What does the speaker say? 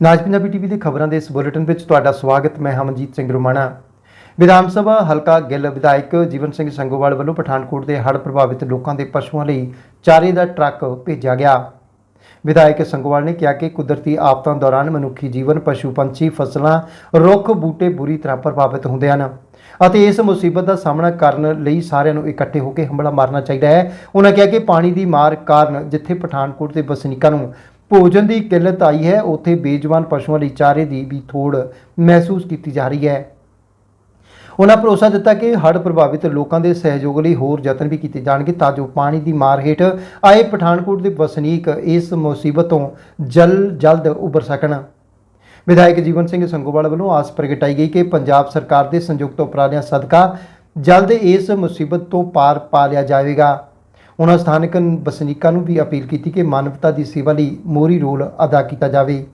ਨਾਜ Punjabi TV ਦੇ ਖਬਰਾਂ ਦੇ ਇਸ ਬੁਲੇਟਿਨ ਵਿੱਚ ਤੁਹਾਡਾ ਸਵਾਗਤ, ਮੈਂ ਹਮਨਜੀਤ ਸਿੰਘ ਰੁਮਾਣਾ। ਵਿਧਾਨ ਸਭਾ, ਹਲਕਾ ਗਿੱਲ ਵਿਧਾਇਕ ਜੀਵਨ ਸਿੰਘ ਸੰਗੋਵਾਲ ਵੱਲੋਂ ਪਠਾਨਕੋਟ ਦੇ ਹੜ੍ਹ ਪ੍ਰਭਾਵਿਤ ਲੋਕਾਂ ਦੇ ਪਸ਼ੂਆਂ ਲਈ ਚਾਰੇ ਦਾ ਟਰੱਕ ਭੇਜਿਆ ਗਿਆ। ਵਿਧਾਇਕ ਸੰਗੋਵਾਲ ਨੇ ਕਿਹਾ ਕਿ ਕੁਦਰਤੀ ਆਫਤਾਂ ਦੌਰਾਨ ਮਨੁੱਖੀ ਜੀਵਨ, ਪਸ਼ੂ, ਪੰਛੀ, ਫਸਲਾਂ ਰੁੱਖ, ਬੂਟੇ ਬੁਰੀ ਤਰ੍ਹਾਂ ਪ੍ਰਭਾਵਿਤ ਹੁੰਦੇ ਹਨ ਅਤੇ ਇਸ ਮੁਸੀਬਤ ਦਾ ਸਾਹਮਣਾ ਕਰਨ ਲਈ ਸਾਰਿਆਂ ਨੂੰ ਇਕੱਠੇ ਹੋ ਕੇ ਹਮਲਾ ਮਾਰਨਾ ਚਾਹੀਦਾ ਹੈ। ਉਹਨਾਂ ਕਿਹਾ ਕਿ ਪਾਣੀ ਦੀ ਮਾਰ ਕਾਰਨ ਜਿੱਥੇ ਪਠਾਨਕੋਟ ਦੇ ਵਸਨੀਕਾਂ ਨੂੰ ਭੋਜਨ ਦੀ ਕਿੱਲਤ ਆਈ ਹੈ, ਉੱਥੇ ਬੇਜਵਾਨ ਪਸ਼ੂਆਂ ਲਈ ਚਾਰੇ ਦੀ ਵੀ ਥੋੜ ਮਹਿਸੂਸ ਕੀਤੀ ਜਾ ਰਹੀ ਹੈ। ਉਹਨਾਂ ਭਰੋਸਾ ਦਿੱਤਾ ਕਿ ਹੜ੍ਹ ਪ੍ਰਭਾਵਿਤ ਲੋਕਾਂ ਦੇ ਸਹਿਯੋਗ ਲਈ ਹੋਰ ਯਤਨ ਵੀ ਕੀਤੇ ਜਾਣਗੇ ਤਾਂ ਜੋ ਪਾਣੀ ਦੀ ਮਾਰ ਹੇਠ ਆਏ ਪਠਾਨਕੋਟ ਦੇ ਵਸਨੀਕ ਇਸ ਮੁਸੀਬਤ ਤੋਂ ਜਲ ਜਲਦ ਉੱਭਰ ਸਕਣ। ਵਿਧਾਇਕ ਜੀਵਨ ਸਿੰਘ ਸੰਗੋਵਾਲ ਵੱਲੋਂ ਆਸ ਪ੍ਰਗਟਾਈ ਗਈ ਕਿ ਪੰਜਾਬ ਸਰਕਾਰ ਦੇ ਸੰਯੁਕਤ ਉਪਰਾਲਿਆਂ ਸਦਕਾ ਜਲਦ ਇਸ ਮੁਸੀਬਤ ਤੋਂ ਪਾਰ ਪਾ ਲਿਆ ਜਾਵੇਗਾ। ਉਹਨਾਂ ਸਥਾਨਕ ਵਸਨੀਕਾਂ ਨੂੰ ਵੀ ਅਪੀਲ ਕੀਤੀ ਕਿ ਮਾਨਵਤਾ ਦੀ ਸੇਵਾ ਲਈ ਮੋਰੀ ਰੋਲ ਅਦਾ ਕੀਤਾ ਜਾਵੇ।